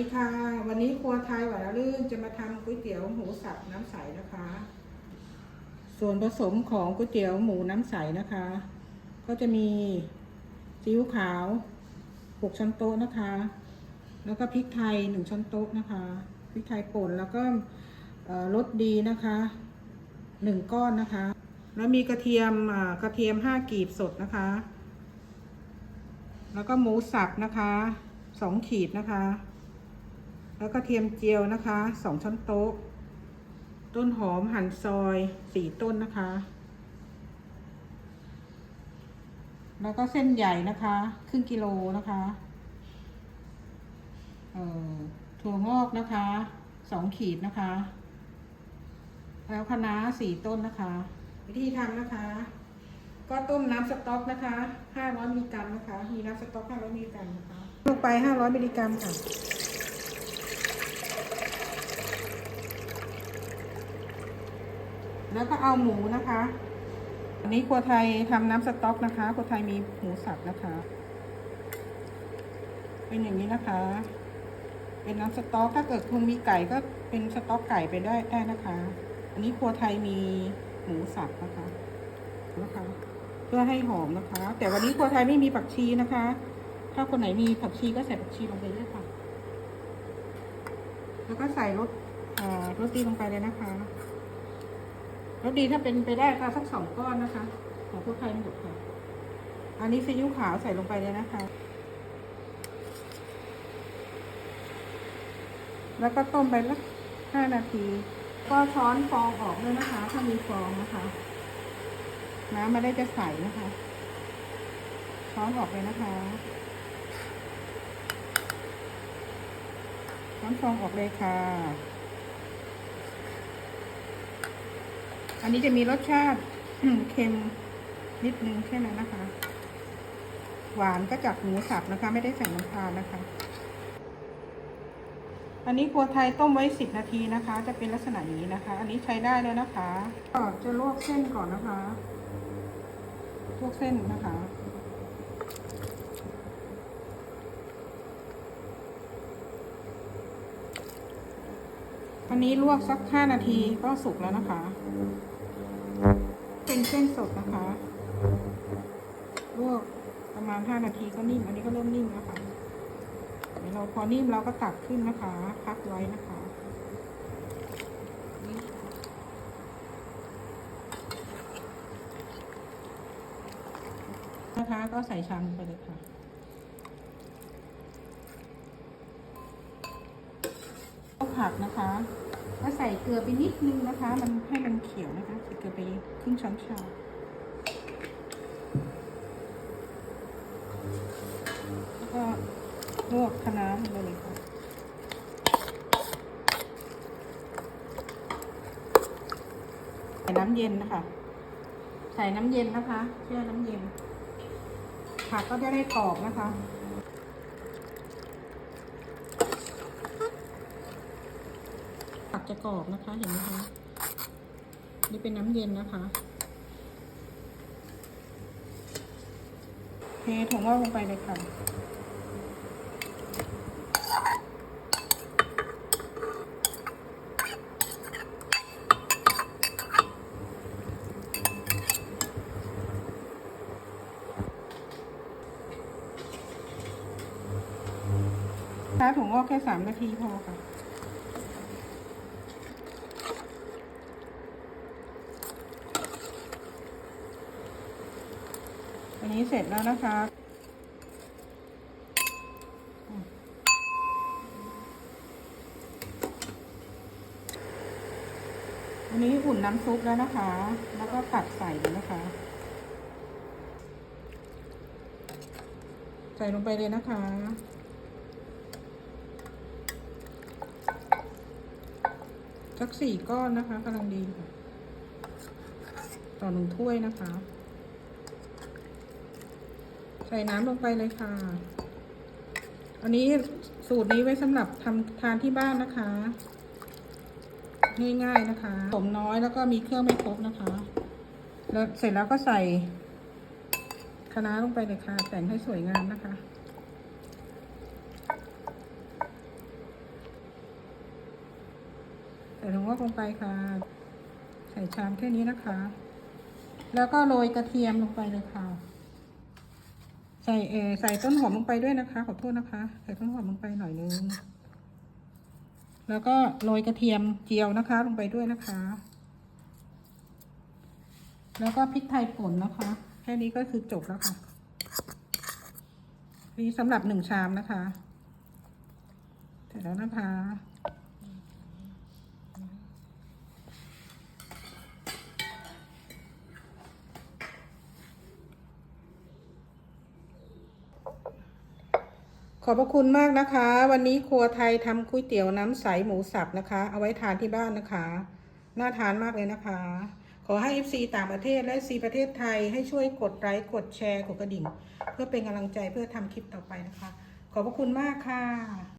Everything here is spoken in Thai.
สวัสดีค่ะ วันนี้ครัวไทยหวานลื่นจะมาทำก๋วยเตี๋ยวหมูสับน้ำใสนะคะ ส่วนผสมของก๋วยเตี๋ยวหมูน้ำใสนะคะ ก็จะมีซีอิ๊วขาว6ช้อนโต๊ะนะคะ แล้วก็พริกไทย1ช้อนโต๊ะนะคะพริกไทยป่นแล้วก็รสดีนะคะ1ก้อนนะคะ แล้วมีกระเทียมกระเทียม5กีบสดนะคะ แล้วก็หมูสับนะคะสองขีดนะคะ แล้วก็เทียมเจียวนะคะสองช้อนโต๊ะ ต้นหอมหั่นซอยสี่ต้นนะคะ แล้วก็เส้นใหญ่นะคะ ครึ่งกิโลนะคะเอ่อถั่วงอกนะคะสองขีดนะคะ แล้วคะน้าสี่ต้นนะคะ วิธีทำนะคะ ก็ต้มน้ำสต๊อกนะคะ500มิลลิกรัมนะคะ มีน้ำสต๊อก500มิลลิกรัมนะคะลงไป500มิลลิกรัมค่ะ แล้วก็เอาหมูนะคะ อันนี้ครัวไทยทำน้ำสต๊อกนะคะครัวไทยมีหมูสับนะคะ เป็นอย่างนี้นะคะ เป็นน้ำสต๊อกถ้าเกิดคุณมีไก่ก็เป็นสต๊อกไก่ไปได้ได้นะคะ อันนี้ครัวไทยมีหมูสับนะคะนะคะ เพื่อให้หอมนะคะ แต่วันนี้ครัวไทยไม่มีผักชีนะคะ ถ้าคนไหนมีผักชีก็ใส่ผักชีลงไปด้วยค่ะ แล้วก็ใส่รสรสดีลงไปเลยนะคะ รสดีถ้าเป็นไปได้ก็สักสองก้อนนะคะ ของครัวไทยหมดค่ะ อันนี้ซีอิ๊วขาวใส่ลงไปเลยนะคะ แล้วก็ต้มไปละห้านาที ก็ช้อนฟองออกด้วยนะคะ ถ้ามีฟองนะคะ น้ำม่ได้จะใสนะคะ ช้อนออกเลยนะคะช้อนฟองออกเลยค่ะ อันนี้จะมีรสชาติเค็มนิดนึงแค่นั้นนะคะ หวานก็จากหมูสับนะคะ ไม่ได้ใส่น้ำตาลนะคะ อันนี้ครัวไทยต้มไว้สิบนาทีนะคะ จะเป็นลักษณะนี้นะคะ อันนี้ใช้ได้แล้วนะคะก็จะลวกเส้นก่อนนะคะลวกเส้นนะคะ อั นนี้ลวกสักห้านาทีก็สุกแล้วนะคะ เป็นเส้นสดนะคะ ลวกประมาณห้านาทีก็นิ่ม อันนี้ก็เริ่มนิ่มแล้วค่ะเดี๋ยวเราพอนิ่มเราก็ตักขึ้นนะคะ พักไว้นะคะนะคะ ก็ใส่ชามไปเลยค่ะผักนะคะ ก็ใส่เกลือไปนิดนึงนะคะ มันให้มันเขียวนะคะใส่เกลือไปครึ่งช้อนชาแล้วก็ลวกคะน้าลงไปเลยค่ะใส่น้ำเย็นนะคะ ใส่น้ำเย็นนะคะแช่น้ำเย็นผักก็จะได้กรอบนะคะ ผัก จะกรอบนะคะ เห็นไหมคะ นี่เป็นน้ำเย็นนะคะเทถั่วงอกลงไปเลยค่ะถ้าถุงงอกแค่สามนาทีพอค่ะ อันนี้เสร็จแล้วนะคะอันนี้อุ่นน้ำซุปแล้วนะคะ แล้วก็ตักใส่เลยนะคะ ใส่ลงไปเลยนะคะ สักสี่ก้อนนะคะกำลังดี ต่อหนึ่งถ้วยนะคะ ใส่น้ำลงไปเลยค่ะ อันนี้สูตรนี้ไว้สำหรับทำทานที่บ้านนะคะ ง่ายๆนะคะผมน้อยแล้วก็มีเครื่องไม่ครบนะคะ แล้วเสร็จแล้วก็ใส่คะน้าลงไปเลยค่ะ แต่งให้สวยงามนะคะใส่ถั่วงอกลงไปค่ะ ใส่ชามแค่นี้นะคะ แล้วก็โรยกระเทียมลงไปเลยค่ะ ใส่เออใส่ต้นหอมลงไปด้วยนะคะ ขอโทษนะคะ ใส่ต้นหอมลงไปหน่อยนึง แล้วก็โรยกระเทียมเจียวนะคะ ลงไปด้วยนะคะ แล้วก็พริกไทยป่นนะคะ แค่นี้ก็คือจบแล้วค่ะ นี่สำหรับหนึ่งชามนะคะ เสร็จแล้วนะคะ อบพระคุณมากนะคะ วันนี้ครัวไทยทำก๋วยเตี๋ยวน้ำใสหมูสับนะคะ เอาไว้ทานที่บ้านนะคะ น่าทานมากเลยนะคะ ขอให้ FC ต่างประเทศและ FC ประเทศไทยให้ช่วยกดไลค์กดแชร์กดกระดิ่ง เพื่อเป็นกำลังใจเพื่อทำคลิปต่อไปนะคะ ขอบพระคุณมากค่ะ